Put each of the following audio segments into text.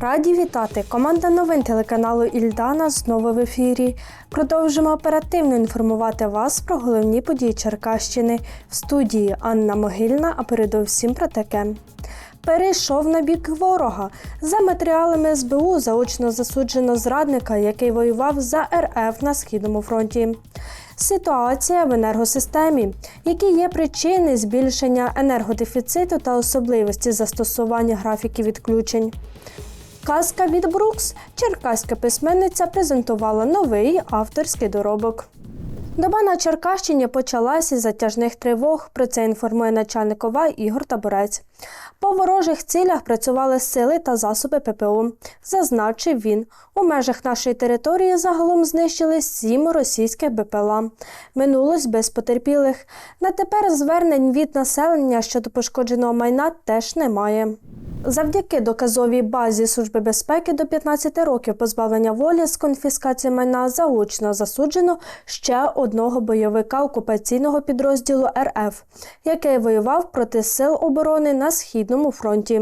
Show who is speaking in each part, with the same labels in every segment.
Speaker 1: Раді вітати! Команда новин телеканалу Ільдана знову в ефірі. Продовжимо оперативно інформувати вас про головні події Черкащини в студії Анна Могильна, а передовсім про таке. Перейшов на бік ворога. За матеріалами СБУ заочно засуджено зрадника, який воював за РФ на східному фронті. Ситуація в енергосистемі, які є причини збільшення енергодефіциту та особливості застосування графіків відключень. Казка від Брукс. Черкаська письменниця презентувала новий авторський доробок. Доба на Черкащині почалася із затяжних тривог. Про це інформує начальник ОВА Ігор Таборець. По ворожих цілях працювали сили та засоби ППО. Зазначив він, у межах нашої території загалом знищили сім російських БПЛА. Минулось без потерпілих. На тепер звернень від населення щодо пошкодженого майна теж немає. Завдяки доказовій базі Служби безпеки до 15 років позбавлення волі з конфіскації майна заочно засуджено ще одного бойовика окупаційного підрозділу РФ, який воював проти сил оборони на східному фронті.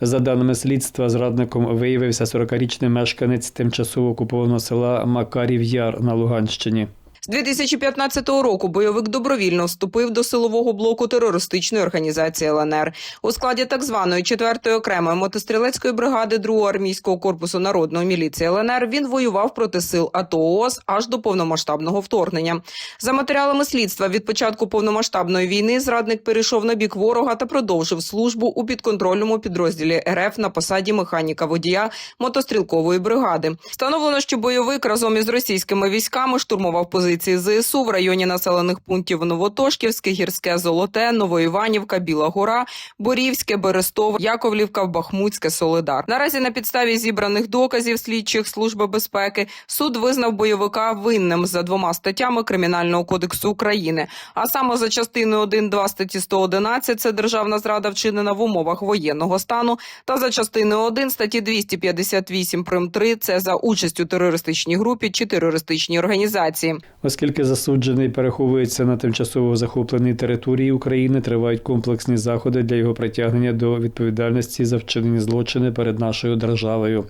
Speaker 2: За даними слідства, зрадником виявився 40-річний мешканець тимчасово окупованого села Макарів Яр на Луганщині.
Speaker 3: З 2015 року бойовик добровільно вступив до силового блоку терористичної організації ЛНР. У складі так званої 4-ї окремої мотострілецької бригади 2-го армійського корпусу народної міліції ЛНР він воював проти сил АТО ООС аж до повномасштабного вторгнення. За матеріалами слідства від початку повномасштабної війни зрадник перейшов на бік ворога та продовжив службу у підконтрольному підрозділі РФ на посаді механіка водія мотострілкової бригади. Встановлено, що бойовик разом із російськими військами штурмував позиції ЗСУ в районі населених пунктів Новотошківське, Гірське Золоте, Новоіванівка, Біла Гора, Борівське, Берестов, Яковлівка, Бахмутське, Солидар. Наразі на підставі зібраних доказів слідчих служби безпеки суд визнав бойовика винним за двома статтями Кримінального кодексу України, а саме за частиною 1.2 статті 111 – це державна зрада вчинена в умовах воєнного стану, та за частиною 1 статті 258 прим. 3 – це за участь у терористичній групі чи терористичній організації.
Speaker 2: Оскільки засуджений переховується на тимчасово захопленій території України, тривають комплексні заходи для його притягнення до відповідальності за вчинені злочини перед нашою державою.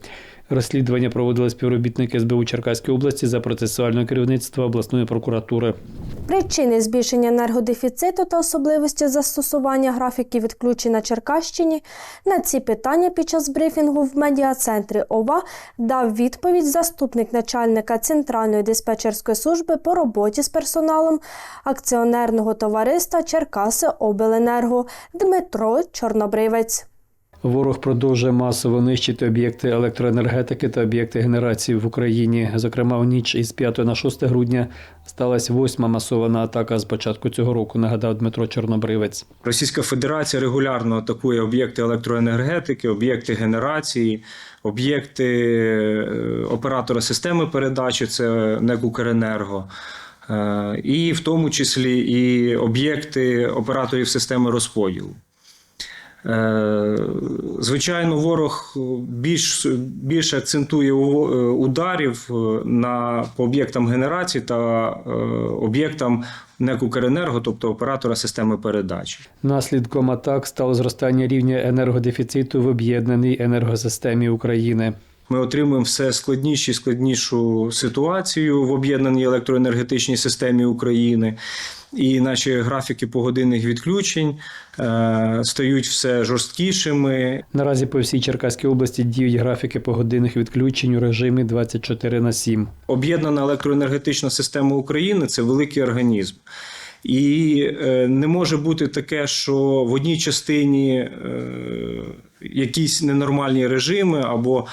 Speaker 2: Розслідування проводили співробітники СБУ Черкаської області за процесуального керівництва обласної прокуратури.
Speaker 1: Причини збільшення енергодефіциту та особливості застосування графіків відключень на Черкащині на ці питання під час брифінгу в медіа-центрі ОВА дав відповідь заступник начальника Центральної диспетчерської служби по роботі з персоналом акціонерного товариства Черкаси Обленерго Дмитро Чорнобривець.
Speaker 2: Ворог продовжує масово нищити об'єкти електроенергетики та об'єкти генерації в Україні. Зокрема, у ніч із 5 на 6 грудня сталася восьма масована атака з початку цього року. Нагадав Дмитро Чорнобривець.
Speaker 4: Російська Федерація регулярно атакує об'єкти електроенергетики, об'єкти генерації, об'єкти е, оператора системи передачі, це НЕК «Укренерго», е, і в тому числі і об'єкти операторів системи розподілу. Е, Звичайно, ворог більш, більше акцентує е, ударів е, на по об'єктам генерації та об'єктам НЕК «Укренерго», тобто оператора системи передачі.
Speaker 2: Наслідком атак стало зростання рівня енергодефіциту в об'єднаній енергосистемі України.
Speaker 4: Ми отримуємо все складніші і складнішу ситуацію в об'єднаній електроенергетичній системі України. І наші графіки погодинних відключень е, стають все жорсткішими.
Speaker 2: Наразі по всій Черкаській області діють графіки погодинних відключень у режимі 24 на 7.
Speaker 4: Об'єднана електроенергетична система України це великий організм. І е, не може бути таке, що в одній частині е, якісь ненормальні режими або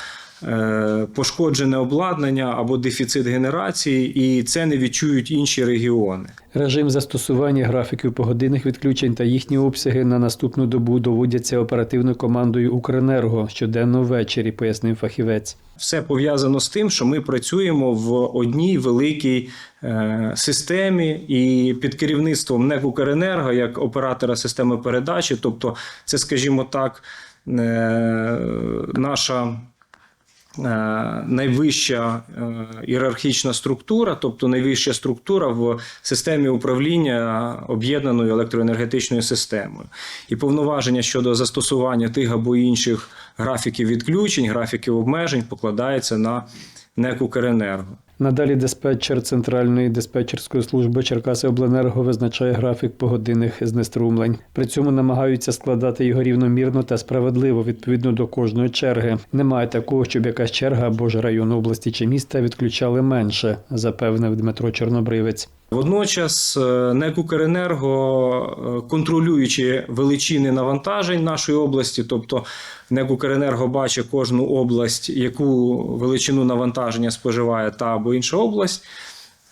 Speaker 4: пошкоджене обладнання, або дефіцит генерації, і це не відчують інші регіони.
Speaker 2: Режим застосування графіків погодинних відключень та їхні обсяги на наступну добу доводяться оперативною командою Укренерго щоденно ввечері, пояснив фахівець.
Speaker 4: Все пов'язано з тим, що ми працюємо в одній великій е, системі і під керівництвом НЕК «Укренерго» як оператора системи передачі. Тобто, це, скажімо так, е, наша е, найвища е, ієрархічна структура, тобто найвища структура в системі управління об'єднаною електроенергетичною системою. І повноваження щодо застосування тих або інших графіків відключень, графіків обмежень покладається на НЕК «Укренерго».
Speaker 2: Надалі диспетчер Центральної диспетчерської служби Черкаси Обленерго визначає графік погодинних знеструмлень. При цьому намагаються складати його рівномірно та справедливо відповідно до кожної черги. Немає такого, щоб якась черга або ж район області чи міста відключали менше, запевнив Дмитро Чорнобривець.
Speaker 4: Водночас е, НЕК «Укренерго», е, контролюючи величини навантажень нашої області, тобто НЕК «Укренерго» бачить кожну область, яку величину навантаження споживає та або інша область.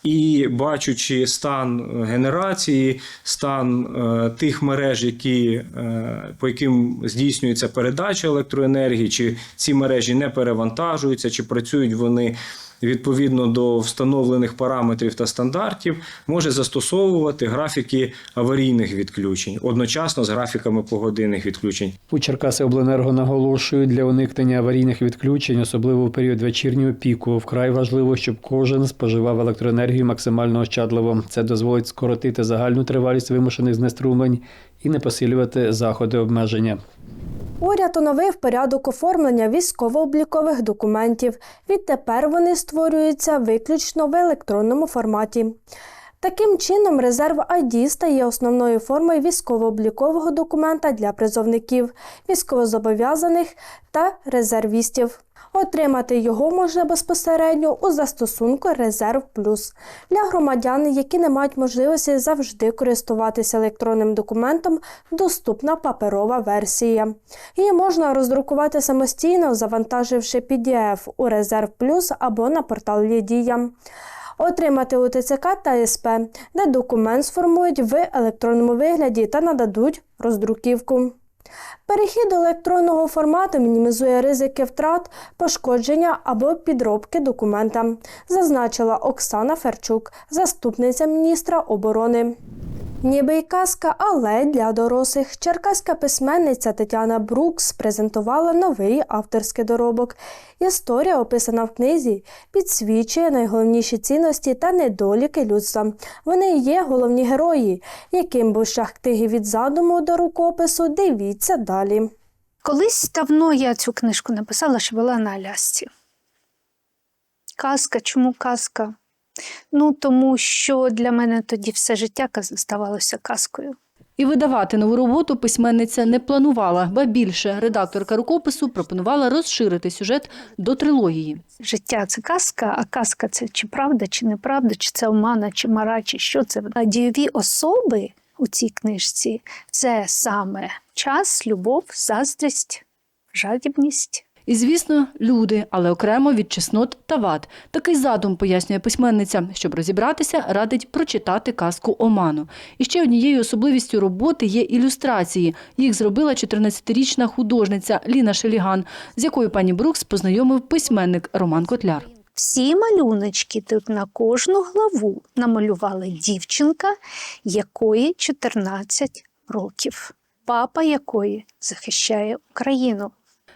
Speaker 4: І бачучи стан генерації, стан е, тих мереж, які, е, по яким здійснюється передача електроенергії, чи ці мережі не перевантажуються, чи працюють вони відповідно до встановлених параметрів та стандартів, може застосовувати графіки аварійних відключень одночасно з графіками погодинних відключень.
Speaker 2: У Черкаси Обленерго наголошують для уникнення аварійних відключень, особливо в період вечірнього піку. Вкрай важливо, щоб кожен споживав електроенергію максимально ощадливо. Це дозволить скоротити загальну тривалість вимушених знеструмлень і не посилювати заходи обмеження.
Speaker 1: Уряд оновив порядок оформлення військово-облікових документів. Відтепер вони створюються виключно в електронному форматі. Таким чином, резерв ID стає основною формою військово-облікового документа для призовників, військовозобов'язаних та резервістів. Отримати його можна безпосередньо у застосунку Резерв Плюс для громадян, які не мають можливості завжди користуватися електронним документом, доступна паперова версія. Її можна роздрукувати самостійно, завантаживши PDF у Резерв Плюс або на порталі Дія. Отримати УТЦК та СП, де документ сформують в електронному вигляді та нададуть роздруківку. Перехід до електронного формату мінімізує ризики втрат, пошкодження або підробки документа, зазначила Оксана Ферчук, заступниця міністра оборони. Ніби й казка, але для дорослих. Черкаська письменниця Тетяна Брукс презентувала новий авторський доробок. Історія, описана в книзі, підсвічує найголовніші цінності та недоліки людства. Вони є головні герої. Яким був шлях книги від задуму до рукопису, дивіться далі.
Speaker 5: Колись давно я цю книжку написала, що була на Алясці. Казка, чому казка? Ну, тому що для мене тоді все життя здавалося казкою.
Speaker 6: І видавати нову роботу письменниця не планувала, ба більше редакторка рукопису пропонувала розширити сюжет до трилогії.
Speaker 5: Життя це казка, а казка це чи правда, чи неправда, чи це омана, чи мара, чи що це. А дієві особи у цій книжці це саме час, любов, заздрість, жадібність.
Speaker 6: І, звісно, люди, але окремо від чеснот та вад. Такий задум пояснює письменниця. Щоб розібратися, радить прочитати казку Оману. І ще однією особливістю роботи є ілюстрації. Їх зробила 14-річна художниця Ліна Шеліган, з якою пані Брукс познайомив письменник Роман Котляр.
Speaker 5: Всі малюночки тут на кожну главу намалювала дівчинка, якої 14 років, папа якої захищає Україну.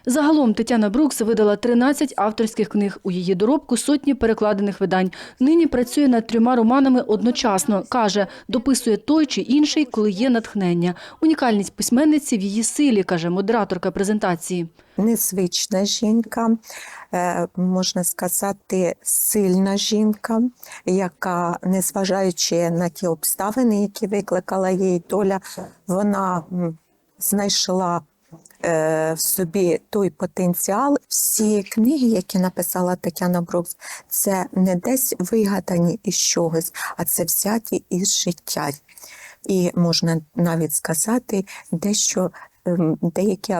Speaker 6: Загалом Тетяна Брукс видала 13 авторських книг. У її доробку сотні перекладених видань. Нині працює над трьома романами одночасно. Каже, дописує той чи інший, коли є натхнення. Унікальність письменниці в її силі, каже модераторка презентації.
Speaker 7: незвична жінка, е, можна сказати, сильна жінка, яка, незважаючи на ті обставини, які викликала її доля, вона знайшла в собі той потенціал. Всі книги, які написала Тетяна Брукс, це не десь вигадані із чогось, а це взяті із життя. І можна навіть сказати, дещо ем, деякі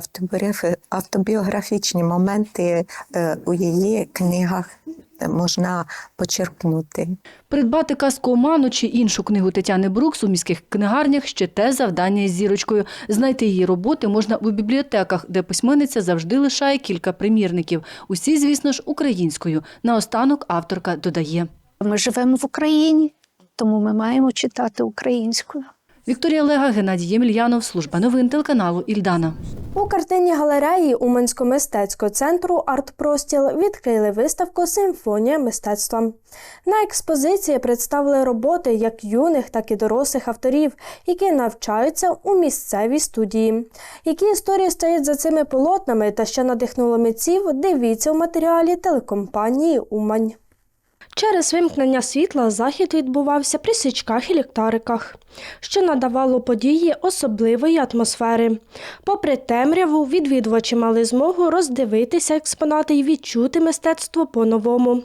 Speaker 7: автобіографічні моменти е, у її книгах е, можна почерпнути.
Speaker 6: Придбати казку Оману чи іншу книгу Тетяни Брукс у міських книгарнях ще те завдання із зірочкою. Знайти її роботи можна у бібліотеках, де письменниця завжди лишає кілька примірників. Усі, звісно ж, українською. Наостанок авторка додає.
Speaker 5: Ми живемо в Україні, тому ми маємо читати українською.
Speaker 6: Вікторія Лега, Геннадій Ємельянов, служба новин телеканалу Ільдана.
Speaker 1: У картинній галереї Уманського мистецького центру «Артпростіл» відкрили виставку Симфонія мистецтва. На експозиції представили роботи як юних, так і дорослих авторів, які навчаються у місцевій студії. Які історії стоять за цими полотнами та що надихнуло митців, дивіться у матеріалі телекомпанії Умань. Через вимкнення світла захід відбувався при свічках і ліхтариках, що надавало події особливої атмосфери. Попри темряву, відвідувачі мали змогу роздивитися експонати і відчути мистецтво по-новому.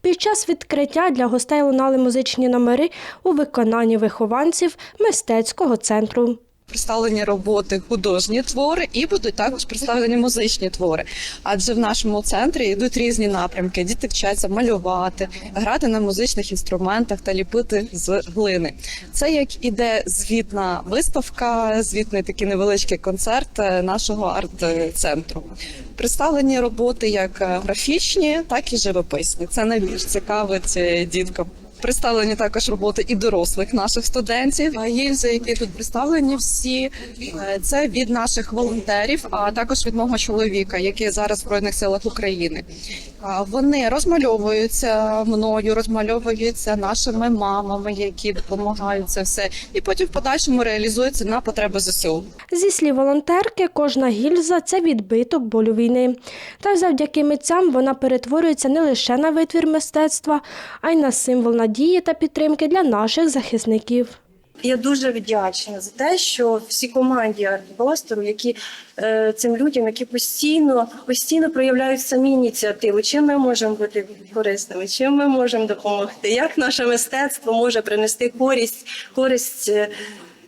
Speaker 1: Під час відкриття для гостей лунали музичні номери у виконанні вихованців мистецького центру.
Speaker 8: Представлені роботи художні твори і будуть також представлені музичні твори. Адже в нашому центрі йдуть різні напрямки. Діти вчаться малювати, грати на музичних інструментах та ліпити з глини. Це як іде звітна виставка, звітний такий невеличкий концерт е, нашого арт-центру. Представлені роботи як графічні, так і живописні. Це найбільш цікавить е, діткам. Представлені також роботи і дорослих наших студентів. Гільзи, які тут представлені, всі е, це від наших волонтерів, а також від мого чоловіка, який зараз в збройних силах України. Вони розмальовуються мною, розмальовуються нашими мамами, які допомагають це все, і потім в подальшому реалізуються на потреби ЗСУ.
Speaker 1: Зі слів волонтерки, кожна гільза це відбиток болю війни. Та завдяки митцям вона перетворюється не лише на витвір мистецтва, а й на символ надії та підтримки для наших захисників.
Speaker 9: Я дуже вдячна за те, що всі команді арт-простору, які е, цим людям, які постійно постійно проявляють самі ініціативу, чим ми можемо бути корисними, чим ми можемо допомогти, як наше мистецтво може принести користь, користь е,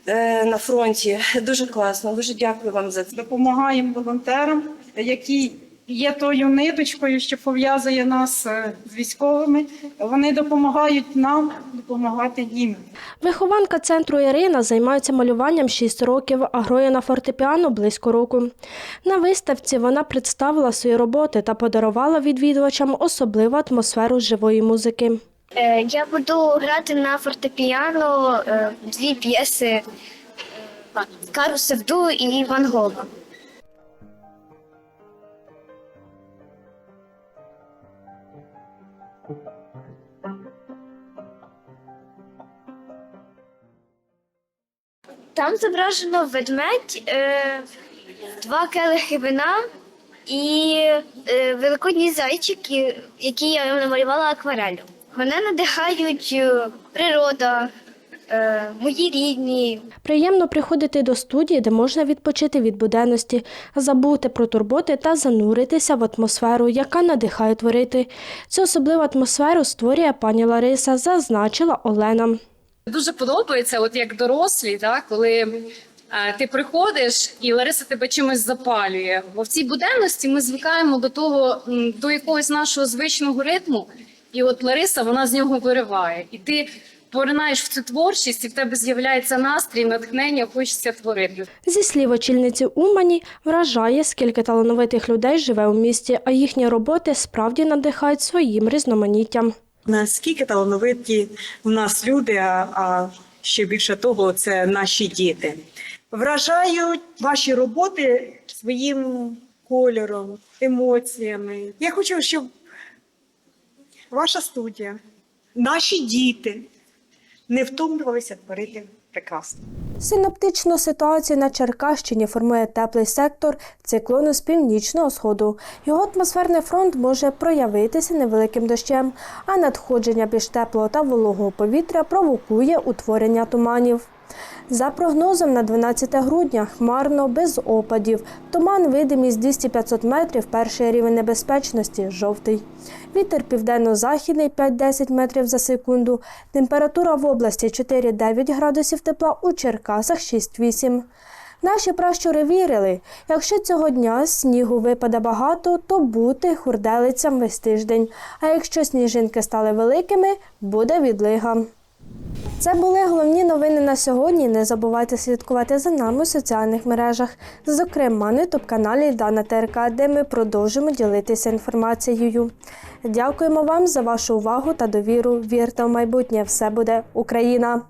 Speaker 9: е, на фронті. Дуже класно. Дуже дякую вам за це.
Speaker 10: допомагаємо волонтерам, які є тою ниточкою, що пов'язує нас е, з військовими. Вони допомагають нам допомагати їм.
Speaker 1: Вихованка центру Ірина займається малюванням 6 років, а грає на фортепіано близько року. На виставці вона представила свої роботи та подарувала відвідувачам особливу атмосферу живої музики.
Speaker 11: Е, Я буду грати на фортепіано е, дві п'єси е, Кару Севду і Ван Гога. Там зображено ведмедь, е, два келихи вина і е, великодні зайчики, які я намалювала акварелью. Мене надихають е, природа, е, мої рідні,
Speaker 1: Приємно приходити до студії, де можна відпочити від буденності, забути про турботи та зануритися в атмосферу, яка надихає творити. Цю особливу атмосферу створює пані Лариса, зазначила Олена.
Speaker 12: Дуже подобається, от як дорослі, да, коли е, ти приходиш і Лариса тебе чимось запалює. Бо в цій буденності ми звикаємо до того, до якогось нашого звичного ритму, і от Лариса вона з нього вириває. І ти поринаєш в цю творчість, і в тебе з'являється настрій, натхнення, хочеться творити.
Speaker 1: Зі слів очільниці Умані, вражає, скільки талановитих людей живе у місті, а їхні роботи справді надихають своїм різноманіттям.
Speaker 13: Наскільки талановиті в нас люди, а, а ще більше того, це наші діти. Вражають ваші роботи своїм кольором, емоціями. Я хочу, щоб ваша студія, наші діти не втомлювалися творити прекрасно.
Speaker 1: Синоптичну ситуацію на Черкащині формує теплий сектор циклону з північного сходу. Його атмосферний фронт може проявитися невеликим дощем, а надходження більш теплого та вологого повітря провокує утворення туманів. За прогнозом на 12 грудня хмарно без опадів. Туман видимість 200-500 метрів, перший рівень небезпечності жовтий. Вітер південно-західний 5-10 метрів за секунду. Температура в області 4-9 градусів тепла, у Черкасах 6-8. Наші пращури вірили, якщо цього дня снігу випаде багато, то бути хурделицям весь тиждень. А якщо сніжинки стали великими, буде відлига. Це були головні новини на сьогодні. Не забувайте слідкувати за нами у соціальних мережах, зокрема на ютуб-каналі Дана ТРК, де ми продовжимо ділитися інформацією. Дякуємо вам за вашу увагу та довіру. Вірте в майбутнє, все буде Україна!